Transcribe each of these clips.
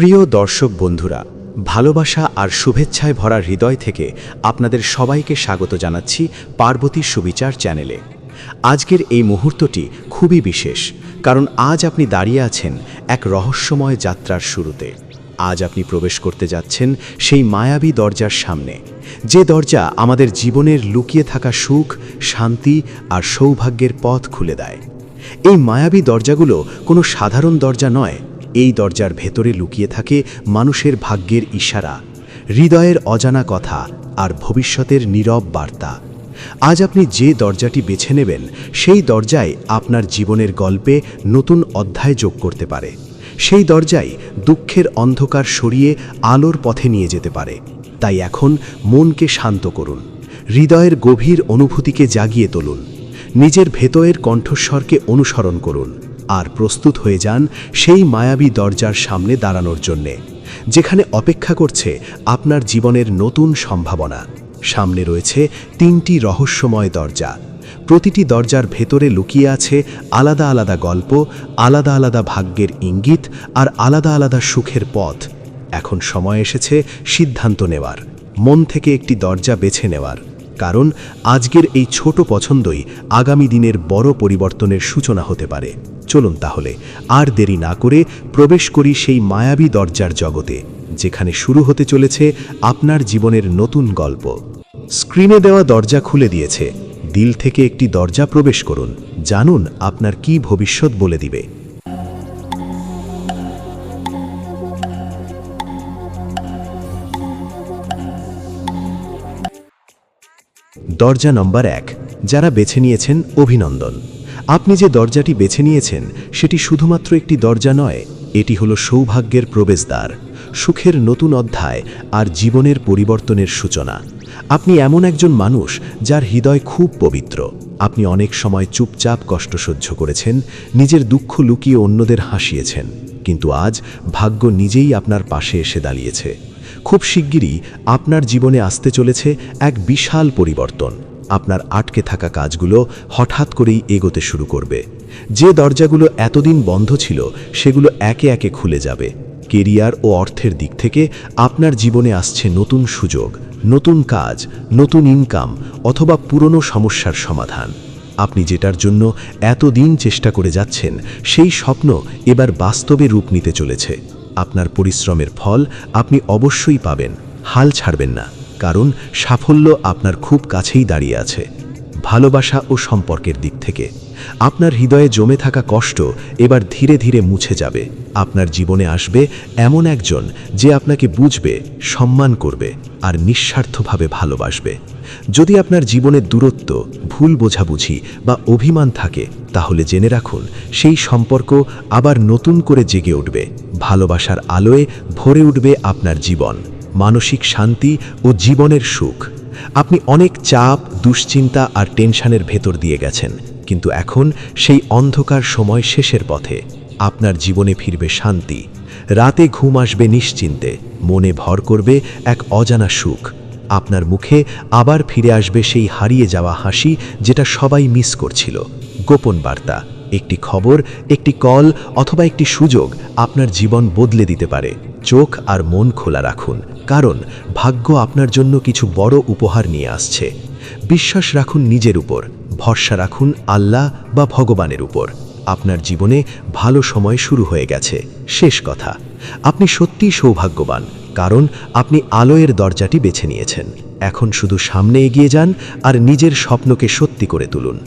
প্রিয় দর্শক বন্ধুরা, ভালোবাসা আর শুভেচ্ছায় ভরা হৃদয় থেকে আপনাদের সবাইকে স্বাগত জানাচ্ছি পার্বতী সুবিচার চ্যানেলে। আজকের এই মুহূর্তটি খুবই বিশেষ, কারণ আজ আপনি দাঁড়িয়ে আছেন এক রহস্যময় যাত্রার শুরুতে। আজ আপনি প্রবেশ করতে যাচ্ছেন সেই মায়াবী দরজার সামনে, যে দরজা আমাদের জীবনের লুকিয়ে থাকা সুখ, শান্তি আর সৌভাগ্যের পথ খুলে দেয়। এই মায়াবী দরজাগুলো কোনো সাধারণ দরজা নয় এই দরজার ভেতরে লুকিয়ে থাকে মানুষের ভাগ্যের ইশারা, হৃদয়ের অজানা কথা আর ভবিষ্যতের নীরব বার্তা। আজ আপনি যে দরজাটি বেছে নেবেন, সেই দরজায় আপনার জীবনের গল্পে নতুন অধ্যায় যোগ করতে পারে। সেই দরজাই দুঃখের অন্ধকার সরিয়ে আলোর পথে নিয়ে যেতে পারে। তাই এখন মনকে শান্ত করুন, হৃদয়ের গভীর অনুভূতিকে জাগিয়ে তুলুন, নিজের ভেতরের কণ্ঠস্বরকে অনুসরণ করুন। আর প্রস্তুত হয়ে যান সেই মায়াবী দরজার সামনে দাঁড়ানোর জন্যে, যেখানে অপেক্ষা করছে আপনার জীবনের নতুন সম্ভাবনা। সামনে রয়েছে তিনটি রহস্যময় দরজা। প্রতিটি দরজার ভেতরে লুকিয়ে আছে আলাদা আলাদা গল্প, আলাদা আলাদা ভাগ্যের ইঙ্গিত আর আলাদা আলাদা সুখের পথ। এখন সময় এসেছে সিদ্ধান্ত নেওয়ার। মন থেকে একটি দরজা বেছে নেওয়ার। কারণ আজকের এই ছোট পছন্দই আগামী দিনের বড় পরিবর্তনের সূচনা হতে পারে। চলুন তাহলে, আর দেরি না করে প্রবেশ করি সেই মায়াবী দরজার জগতে, যেখানে শুরু হতে চলেছে আপনার জীবনের নতুন গল্প। স্ক্রিনে দেওয়া দরজা খুলে দিয়েছে। দিল থেকে একটি দরজা প্রবেশ করুন। জানুন আপনার কি ভবিষ্যৎ বলে দিবে। দরজা নম্বর এক, যারা বেছে নিয়েছেন অভিনন্দন। আপনি যে দরজাটি বেছে নিয়েছেন, সেটি শুধুমাত্র একটি দরজা নয়, এটি হলো সৌভাগ্যের প্রবেশদ্বার, সুখের নতুন অধ্যায় আর জীবনের পরিবর্তনের সূচনা। আপনি এমন একজন মানুষ যার হৃদয় খুব পবিত্র। আপনি অনেক সময় চুপচাপ কষ্ট সহ্য করেছেন, নিজের দুঃখ লুকিয়ে অন্যদের হাসিয়েছেন, কিন্তু আজ ভাগ্য নিজেই আপনার পাশে এসে দাঁড়িয়েছে। খুব শিগগিরই আপনার জীবনে আসতে চলেছে এক বিশাল পরিবর্তন। আপনার আটকে থাকা কাজগুলো হঠাৎ করেই এগোতে শুরু করবে। যে দরজাগুলো এতদিন বন্ধ ছিল, সেগুলো একে একে খুলে যাবে। কেরিয়ার ও অর্থের দিক থেকে আপনার জীবনে আসছে নতুন সুযোগ, নতুন কাজ, নতুন ইনকাম অথবা পুরনো সমস্যার সমাধান। আপনি যেটার জন্য এতদিন চেষ্টা করে যাচ্ছেন, সেই স্বপ্ন এবার বাস্তবে রূপ নিতে চলেছে। আপনার পরিশ্রমের ফল আপনি অবশ্যই পাবেন। হাল ছাড়বেন না, কারণ সাফল্য আপনার খুব কাছেই দাঁড়িয়ে আছে। ভালোবাসা ও সম্পর্কের দিক থেকে। আপনার হৃদয়ে জমে থাকা কষ্ট এবার ধীরে ধীরে মুছে যাবে। আপনার জীবনে আসবে এমন একজন যে আপনাকে বুঝবে, সম্মান করবে আর নিঃস্বার্থভাবে ভালোবাসবে। যদি আপনার জীবনে দূরত্ব, ভুল বোঝাবুঝি বা অভিমান থাকে, তাহলে জেনে রাখুন, সেই সম্পর্ক আবার নতুন করে জেগে উঠবে। ভালোবাসার আলোয় ভরে উঠবে আপনার জীবন, মানসিক শান্তি ও জীবনের সুখ। আপনি অনেক চাপ, দুশ্চিন্তা আর টেনশনের ভেতর দিয়ে গেছেন, কিন্তু এখন সেই অন্ধকার সময় শেষের পথে। আপনার জীবনে ফিরবে শান্তি। রাতে ঘুম আসবে নিশ্চিন্তে, মনে ভর করবে এক অজানা সুখ। আপনার মুখে আবার ফিরে আসবে সেই হারিয়ে যাওয়া হাসি যেটা সবাই মিস করছিল। গোপন বার্তা, একটি খবর, একটি কল অথবা একটি সুযোগ আপনার জীবন বদলে দিতে পারে। চোখ আর মন খোলা রাখুন, কারণ ভাগ্য আপনার জন্য কিছু বড় উপহার নিয়ে আসছে। বিশ্বাস রাখুন নিজের উপর, ভরসা রাখুন আল্লাহ বা ভগবানের উপর। আপনার জীবনে ভালো সময় শুরু হয়ে গেছে। শেষ কথা, আপনি সত্যিই সৌভাগ্যবান। কারণ আপনি আলোয়ের দরজাটি বেছে নিয়েছেন। এখন শুধু সামনে এগিয়ে যান আর নিজের স্বপ্নকে সত্যি করে তুলুন।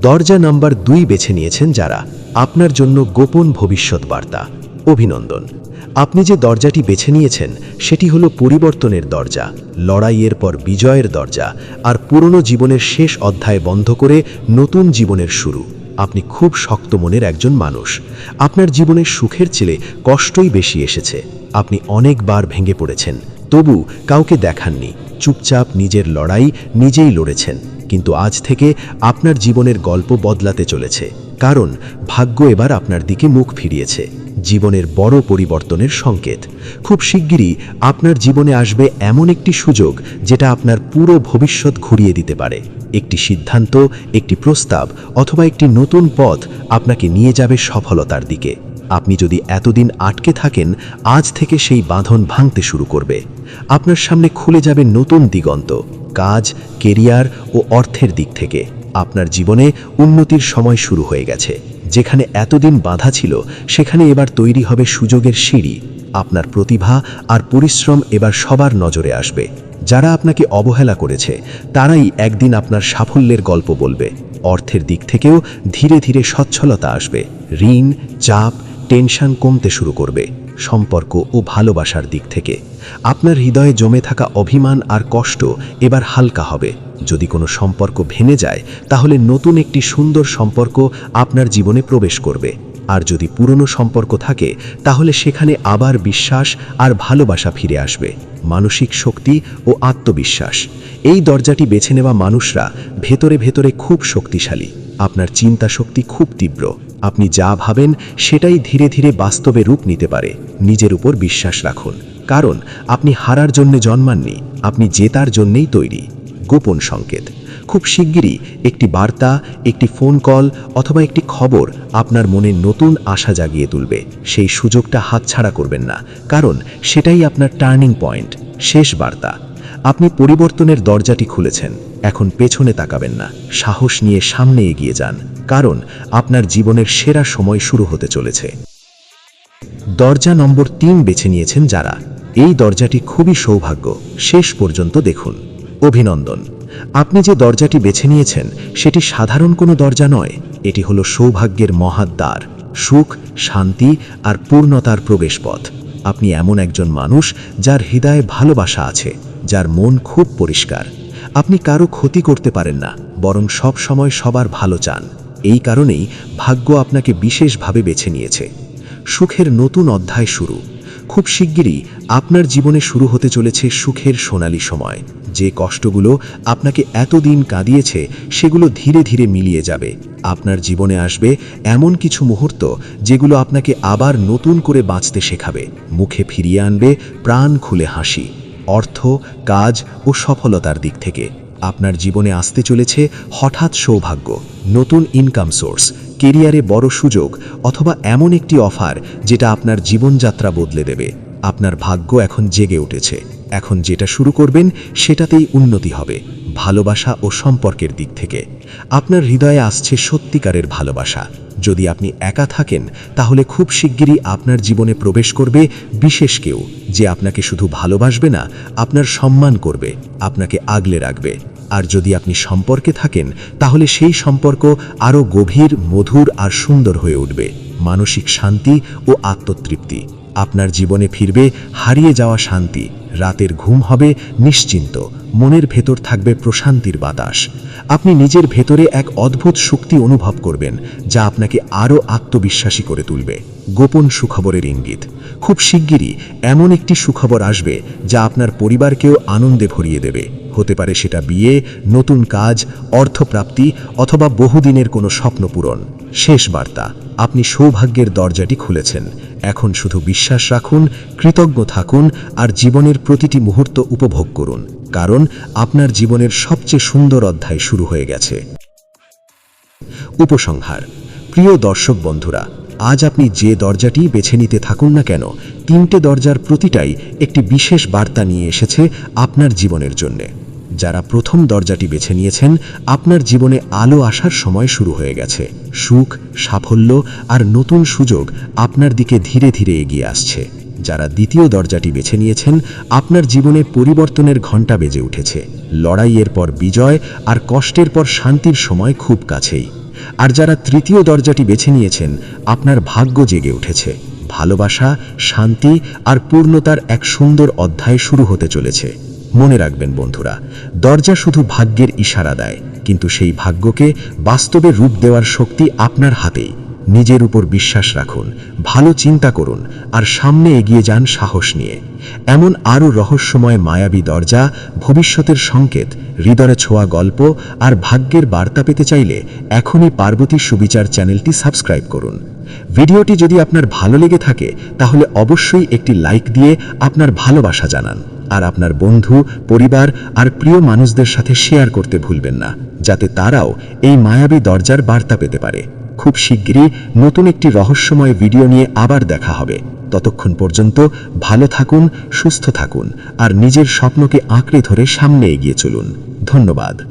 দরজা নাম্বার দুই বেছে নিয়েছেন যারা। আপনার জন্য গোপন ভবিষ্যৎ বার্তা অভিনন্দন। আপনি যে দরজাটি বেছে নিয়েছেন, সেটি হলো পরিবর্তনের দরজা, লড়াইয়ের পর বিজয়ের দরজা, আর পুরনো জীবনের শেষ অধ্যায় বন্ধ করে নতুন জীবনের শুরু। আপনি খুব শক্ত মনের একজন মানুষ। আপনার জীবনের সুখের ছেলে কষ্টই বেশি এসেছে। আপনি অনেকবার ভেঙে পড়েছেন। তবু কাউকে দেখাননি। চুপচাপ নিজের লড়াই নিজেই লড়েছেন। কিন্তু আজ থেকে আপনার জীবনের গল্প বদলাতে চলেছে। কারণ ভাগ্য এবার আপনার দিকে মুখ ফিরিয়েছে। জীবনের বড় পরিবর্তনের সংকেত। খুব শিগগিরই আপনার জীবনে আসবে এমন একটি সুযোগ যেটা আপনার পুরো ভবিষ্যৎ ঘুরিয়ে দিতে পারে। একটি সিদ্ধান্ত, একটি প্রস্তাব অথবা একটি নতুন পথ আপনাকে নিয়ে যাবে সফলতার দিকে। আপনি যদি এতদিন আটকে থাকেন, আজ থেকে সেই বাঁধন ভাঙতে শুরু করবে। আপনার সামনে খুলে যাবে নতুন দিগন্ত, কাজ, কেরিয়ার ও অর্থের দিক থেকে। আপনার জীবনে উন্নতির সময় শুরু হয়ে গেছে। যেখানে এতদিন বাধা ছিল, সেখানে এবার তৈরি হবে সুযোগের সিঁড়ি। আপনার প্রতিভা আর পরিশ্রম এবার সবার নজরে আসবে। যারা আপনাকে অবহেলা করেছে, তারাই একদিন আপনার সাফল্যের গল্প বলবে। অর্থের দিক থেকেও ধীরে ধীরে সচ্ছলতা আসবে। ঋণ, চাপ, টেনশন কমতে শুরু করবে। সম্পর্ক ও ভালোবাসার দিক থেকে। আপনার হৃদয়ে জমে থাকা অভিমান আর কষ্ট এবার হালকা হবে। যদি কোনো সম্পর্ক ভেঙে যায়, তাহলে নতুন একটি সুন্দর সম্পর্ক আপনার জীবনে প্রবেশ করবে। আর যদি পুরনো সম্পর্ক থাকে, তাহলে সেখানে আবার বিশ্বাস আর ভালোবাসা ফিরে আসবে। মানসিক শক্তি ও আত্মবিশ্বাস। এই দরজাটি বেছে নেওয়া মানুষরা ভেতরে ভেতরে খুব শক্তিশালী। আপনার চিন্তা শক্তি খুব তীব্র। আপনি যা ভাবেন সেটাই ধীরে ধীরে বাস্তবে রূপ নিতে পারে। নিজের উপর বিশ্বাস রাখুন। কারণ আপনি হারার জন্য জন্মাননি, আপনি জেতার জন্যেই তৈরি। গোপন সংকেত। খুব শিগগিরই একটি বার্তা, একটি ফোন কল অথবা একটি খবর আপনার মনে নতুন আশা জাগিয়ে তুলবে। সেই সুযোগটা হাতছাড়া করবেন না। কারণ সেটাই আপনার টার্নিং পয়েন্ট। শেষ বার্তা। আপনি পরিবর্তনের দরজাটি খুলেছেন। এখন পেছনে তাকাবেন না। সাহস নিয়ে সামনে এগিয়ে যান, কারণ আপনার জীবনের সেরা সময় শুরু হতে চলেছে। দরজা নম্বর তিন বেছে নিয়েছেন যারা। এই দরজাটি খুবই সৌভাগ্য। শেষ পর্যন্ত দেখুন। অভিনন্দন। আপনি যে দরজাটি বেছে নিয়েছেন, সেটি সাধারণ কোনো দরজা নয়। এটি হলো সৌভাগ্যের মহাদ্বার। সুখ, শান্তি আর পূর্ণতার প্রবেশপথ। আপনি এমন একজন মানুষ যার হৃদয়ে ভালোবাসা আছে, যার মন খুব পরিষ্কার। আপনি কারও ক্ষতি করতে পারেন না, বরং সব সময় সবার ভালো চান। এই কারণেই ভাগ্য আপনাকে বিশেষভাবে বেছে নিয়েছে। সুখের নতুন অধ্যায় শুরু। খুব শিগগিরই আপনার জীবনে শুরু হতে চলেছে সুখের সোনালী সময়। যে কষ্টগুলো আপনাকে এতদিন কাঁদিয়েছে, সেগুলো ধীরে ধীরে মিলিয়ে যাবে। আপনার জীবনে আসবে এমন কিছু মুহূর্ত যেগুলো আপনাকে আবার নতুন করে বাঁচতে শেখাবে। মুখে ফিরিয়ে আনবে, প্রাণ খুলে হাসি। অর্থ, কাজ ও সফলতার দিক থেকে। আপনার জীবনে আসতে চলেছে হঠাৎ সৌভাগ্য, নতুন ইনকাম সোর্স কেরিয়ারে বড় সুযোগ অথবা এমন একটি অফার যেটা আপনার জীবনযাত্রা বদলে দেবে। আপনার ভাগ্য এখন জেগে উঠেছে। এখন যেটা শুরু করবেন সেটাতেই উন্নতি হবে, ভালোবাসা ও সম্পর্কের দিক থেকে। আপনার হৃদয়ে আসছে সত্যিকারের ভালোবাসা। যদি আপনি একা থাকেন, তাহলে খুব শিগগিরই আপনার জীবনে প্রবেশ করবে বিশেষ কেউ, যে আপনাকে শুধু ভালোবাসবে না, আপনার সম্মান করবে, আপনাকে আগলে রাখবে। আর যদি আপনি সম্পর্কে থাকেন, তাহলে সেই সম্পর্ক আরও গভীর, মধুর আর সুন্দর হয়ে উঠবে। মানসিক শান্তি ও আত্মতৃপ্তি। আপনার জীবনে ফিরবে, হারিয়ে যাওয়া শান্তি। রাতের ঘুম হবে নিশ্চিন্ত। মনের ভেতর থাকবে প্রশান্তির বাতাস। আপনি নিজের ভেতরে এক অদ্ভুত শক্তি অনুভব করবেন, যা আপনাকে আরও আত্মবিশ্বাসী করে তুলবে। গোপন সুখবরের ইঙ্গিত। খুব শিগগিরই এমন একটি সুখবর আসবে, যা আপনার পরিবারকেও আনন্দে ভরিয়ে দেবে। হতে পারে সেটা বিয়ে, নতুন কাজ, অর্থপ্রাপ্তি, অথবা বহুদিনের কোনো স্বপ্ন পূরণ। শেষ বার্তা। আপনি সৌভাগ্যের দরজাটি খুলেছেন। এখন শুধু বিশ্বাস রাখুন, কৃতজ্ঞ থাকুন আর জীবনের প্রতিটি মুহূর্ত উপভোগ করুন, কারণ আপনার জীবনের সবচেয়ে সুন্দর অধ্যায় শুরু হয়ে গেছে। উপসংহার। প্রিয় দর্শক বন্ধুরা, আজ আপনি যে দরজাটি বেছে নিতে থাকুন না কেন, তিনটে দরজার প্রতিটাই একটি বিশেষ বার্তা নিয়ে এসেছে আপনার জীবনের জন্যে। যারা প্রথম দরজাটি বেছে নিয়েছেন, আপনার জীবনে আলো আসার সময় শুরু হয়ে গেছে। সুখ, সাফল্য আর নতুন সুযোগ আপনার দিকে ধীরে ধীরে এগিয়ে আসছে। যারা দ্বিতীয় দরজাটি বেছে নিয়েছেন, আপনার জীবনে পরিবর্তনের ঘণ্টা বেজে উঠেছে। লড়াইয়ের পর বিজয় আর কষ্টের পর শান্তির সময় খুব কাছেই। আর যারা তৃতীয় দরজাটি বেছে নিয়েছেন, আপনার ভাগ্য জেগে উঠেছে। ভালোবাসা, শান্তি আর পূর্ণতার এক সুন্দর অধ্যায় শুরু হতে চলেছে। মনে রাখবেন বন্ধুরা, দরজা শুধু ভাগ্যের ইশারা দেয়, কিন্তু সেই ভাগ্যকে বাস্তবে রূপ দেওয়ার শক্তি আপনার হাতেই। নিজের উপর বিশ্বাস রাখুন, ভালো চিন্তা করুন, আর সামনে এগিয়ে যান সাহস নিয়ে। এমন আরও রহস্যময় মায়াবী দরজা, ভবিষ্যতের সংকেত, হৃদয়ে ছোঁয়া গল্প, আর ভাগ্যের বার্তা পেতে চাইলে এখনই পার্বতী সুবিচার চ্যানেলটি সাবস্ক্রাইব করুন। ভিডিওটি যদি আপনার ভালো লেগে থাকে, তাহলে অবশ্যই একটি লাইক দিয়ে আপনার ভালোবাসা জানান। আর আপনার বন্ধু, পরিবার আর প্রিয় মানুষদের সাথে শেয়ার করতে ভুলবেন না, যাতে তারাও এই মায়াবী দরজার বার্তা পেতে পারে। খুব শিগগিরই নতুন একটি রহস্যময় ভিডিও নিয়ে আবার দেখা হবে। ততক্ষণ পর্যন্ত ভালো থাকুন, সুস্থ থাকুন আর নিজের স্বপ্নকে আঁকড়ে ধরে সামনে এগিয়ে চলুন। ধন্যবাদ।